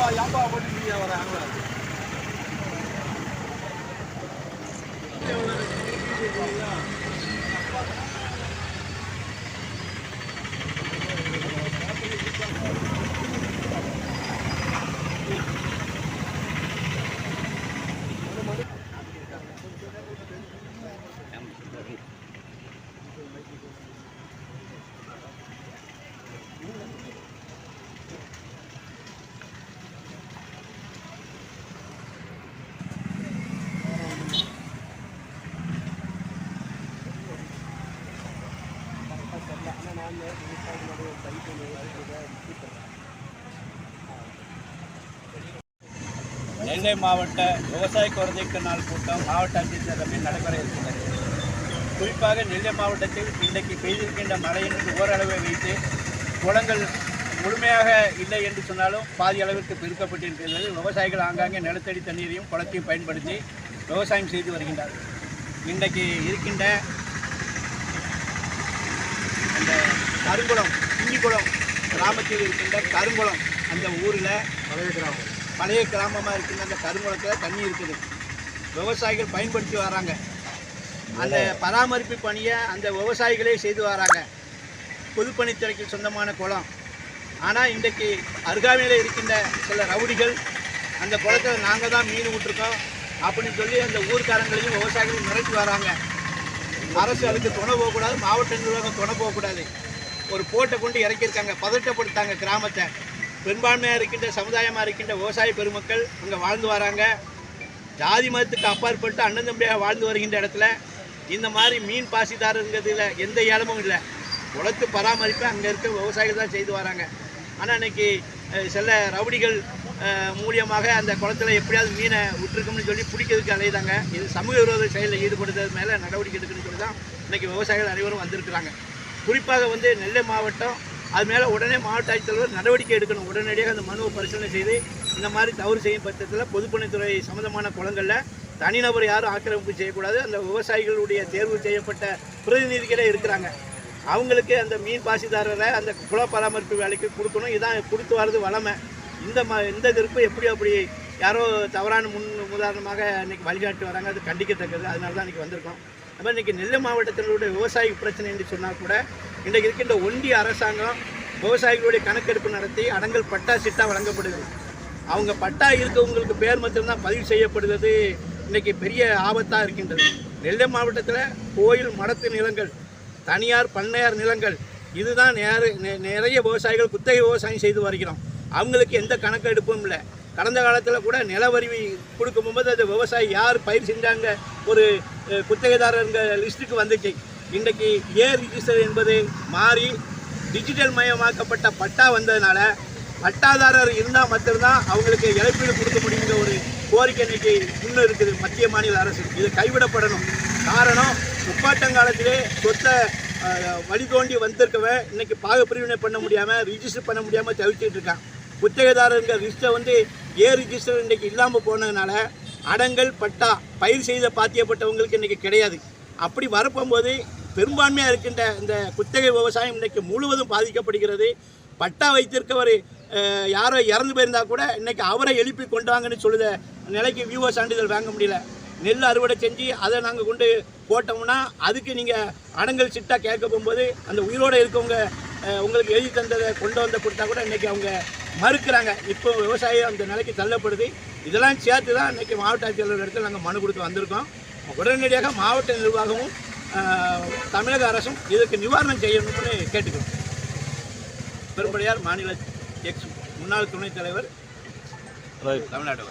அப்பா ஏன்பா போட்டு வராங்களா நெல்லை மாவட்ட விவசாய குறைதீர்க்க நாள் கூட்டம் மாவட்ட ஆட்சியர் தலைமையில் நடைபெற இருக்கிறது குறிப்பாக நெல்லை மாவட்டத்தில் இன்றைக்கு பெய்திருக்கின்ற மழையின் ஓரளவை வைத்து குளங்கள் முழுமையாக இல்லை என்று சொன்னாலும் பாதி அளவிற்கு பெருக்கப்பட்டிருக்கிறது. விவசாயிகள் ஆங்காங்கே நிலத்தடி தண்ணீரையும் குளத்தையும் பயன்படுத்தி விவசாயம் செய்து வருகின்றார்கள். இன்றைக்கு இருக்கின்ற அந்த கருங்குளம் கிங்கிக்குளம் கிராமத்தில் இருக்கின்ற கருங்குளம் அந்த ஊரில் பழைய கிராமம். பழைய கிராமமாக இருக்கின்ற அந்த கருங்குளத்தில் தண்ணி இருக்குது. விவசாயிகள் பயன்படுத்தி வராங்க. அந்த பராமரிப்பு பணியை அந்த விவசாயிகளே செய்து வராங்க. பொதுப்பணித்துறைக்கு சொந்தமான குளம். ஆனால் இன்றைக்கு அருகாமையில் இருக்கின்ற சில ரவுடிகள் அந்த குளத்தில் நாங்கள் தான் மீன் விட்டுருக்கோம் அப்படின்னு சொல்லி அந்த ஊர்க்காரங்களையும் விவசாயிகளையும் மிரட்டி வராங்க. அரசு அதுக்கு துணை போகக்கூடாது மாவட்ட நிர்வாகம் துணை போகக்கூடாது. ஒரு போட்டை கொண்டு இறக்கியிருக்காங்க பதட்டப்படுத்தாங்க கிராமத்தை. பெரும்பான்மையாக இருக்கின்ற சமுதாயமாக இருக்கின்ற விவசாய பெருமக்கள் அங்கே வாழ்ந்து வராங்க. ஜாதி மதத்துக்கு அப்பாற்பட்டு அண்ணன் தம்பியாக வாழ்ந்து வருகின்ற இடத்துல இந்த மாதிரி மீன் பாசிதாரங்கிறதுல எந்த ஏலமும் இல்லை. குளத்து பராமரிப்பை அங்கே இருக்க விவசாயிகள் தான் செய்து வராங்க. ஆனால் இன்னைக்கு சில ரவுடிகள் மூலியமாக அந்த குளத்துல எப்படியாவது மீனை விட்டுருக்கோம்னு சொல்லி பிடிக்கிறதுக்கு அலையுதாங்க இது சமூக விரோத செயலில் ஈடுபடுறது மேலே நடவடிக்கை எடுக்கணும்னு சொல்லி தான் இன்றைக்கி விவசாயிகள் அனைவரும் வந்திருக்கிறாங்க. குறிப்பாக வந்து நெல்லை மாவட்டம் அது மேலே உடனே மாவட்ட ஆட்சித்தலைவர் நடவடிக்கை எடுக்கணும். உடனடியாக அந்த மனுவை பரிசீலனை செய்து இந்த மாதிரி தவறு செய்யும் பட்சத்தில் பொதுப்பணித்துறை சம்மந்தமான குளங்களில் தனிநபர் யாரும் ஆக்கிரமிப்பு செய்யக்கூடாது. அந்த விவசாயிகளுடைய தேர்வு செய்யப்பட்ட பிரதிநிதிகளே இருக்கிறாங்க. அவங்களுக்கு அந்த மீன் பாசிதாரரை அந்த குள பராமரிப்பு வேலைக்கு கொடுக்கணும். இதான் கொடுத்து வர்றது வளமை. இந்த ம இந்த திருப்பு எப்படி அப்படி யாரோ தவறான முன் உதாரணமாக இன்றைக்கி வழிகாட்டி வராங்க. அது கண்டிக்கத்தக்கது. அதனால தான் இன்றைக்கி வந்திருக்கோம். அது மாதிரி இன்னைக்கு நெல்லை மாவட்டத்தினுடைய விவசாய பிரச்சனை என்று சொன்னால் கூட இன்றைக்கு இருக்கின்ற ஒன்றிய அரசாங்கம் விவசாயிகளுடைய கணக்கெடுப்பு நடத்தி அடங்கல் பட்டா சிட்டா வழங்கப்படுது. அவங்க பட்டா இருக்கவங்களுக்கு பேர் மட்டும்தான் பதிவு செய்யப்படுவது இன்றைக்கி பெரிய ஆபத்தாக இருக்கின்றது. நெல்லை மாவட்டத்தில் கோயில் மடத்து நிலங்கள் தனியார் பண்ணையார் நிலங்கள் இதுதான் நேர நிறைய விவசாயிகள் குத்தகை விவசாயம் செய்து வருகிறோம். அவங்களுக்கு எந்த கணக்கெடுப்பும் இல்லை. கடந்த காலத்தில் கூட நிலவரி கொடுக்கும்போது அது விவசாயி யார் பயிர் செஞ்சாங்க? ஒரு குத்தகைதாரங்கிற லிஸ்ட்டுக்கு வந்துச்சு. இன்றைக்கி ஏ ரிஜிஸ்டர் என்பது மாறி டிஜிட்டல் மயமாக்கப்பட்ட பட்டா வந்ததுனால பட்டாதாரர் இருந்தால் மட்டும்தான் அவங்களுக்கு இழப்பீடு கொடுக்க முடியுங்கிற ஒரு கோரிக்கை இன்னைக்கு இன்னும் இருக்குது மத்திய மாநில அரசு. இது கைவிடப்படணும். காரணம் முப்பாட்டங்காலத்திலே சொத்தை வழி தோண்டி வந்திருக்கவன் இன்னைக்கு பாகப்பிரிவினை பண்ண முடியாமல் ரிஜிஸ்டர் பண்ண முடியாமல் தவிச்சிட்டு இருக்கான். குத்தகைதாரருங்க லிஸ்ட்டை வந்து ஏ ரிஜிஸ்டர் இன்றைக்கு இல்லாமல் போனதுனால அடங்கல் பட்டா பயிர் செய்த பாத்தியப்பட்டவங்களுக்கு இன்றைக்கி கிடையாது. அப்படி வரப்போகும்போது பெரும்பான்மையாக இருக்கின்ற இந்த குத்தகை விவசாயம் இன்றைக்கு முழுவதும் பாதிக்கப்படுகிறது. பட்டா வைத்திருக்கவர் யாரோ இறந்து போயிருந்தால் கூட இன்றைக்கி அவரை எழுப்பி கொண்டு வாங்கன்னு சொல்லுத நிலைக்கு விவோ சான்றிதழ் வாங்க முடியல. நெல் அறுவடை செஞ்சு அதை நாங்கள் கொண்டு போட்டோம்னா அதுக்கு நீங்கள் அடங்கல் சிட்டாக கேட்க போகும்போது அந்த உயிரோடு இருக்கவங்க உங்களுக்கு எழுதி தந்ததை கொண்டு வந்து கொடுத்தா கூட இன்றைக்கி அவங்க மறுக்கிறாங்க. இப்போ விவசாயம் அந்த நிலைக்கு தள்ளப்படுது. இதெல்லாம் சேர்த்து தான் இன்னைக்கு மாவட்ட ஆட்சியாளர் இடத்துல நாங்கள் மனு கொடுத்து வந்திருக்கோம். உடனடியாக மாவட்ட நிர்வாகமும் தமிழக அரசும் இதுக்கு நிவாரணம் செய்யணும்னு கேட்டுக்கிறோம். பெரும்படியார் மாநில எக்ஸ் முன்னாள் துணைத் தலைவர் தமிழ்நாடு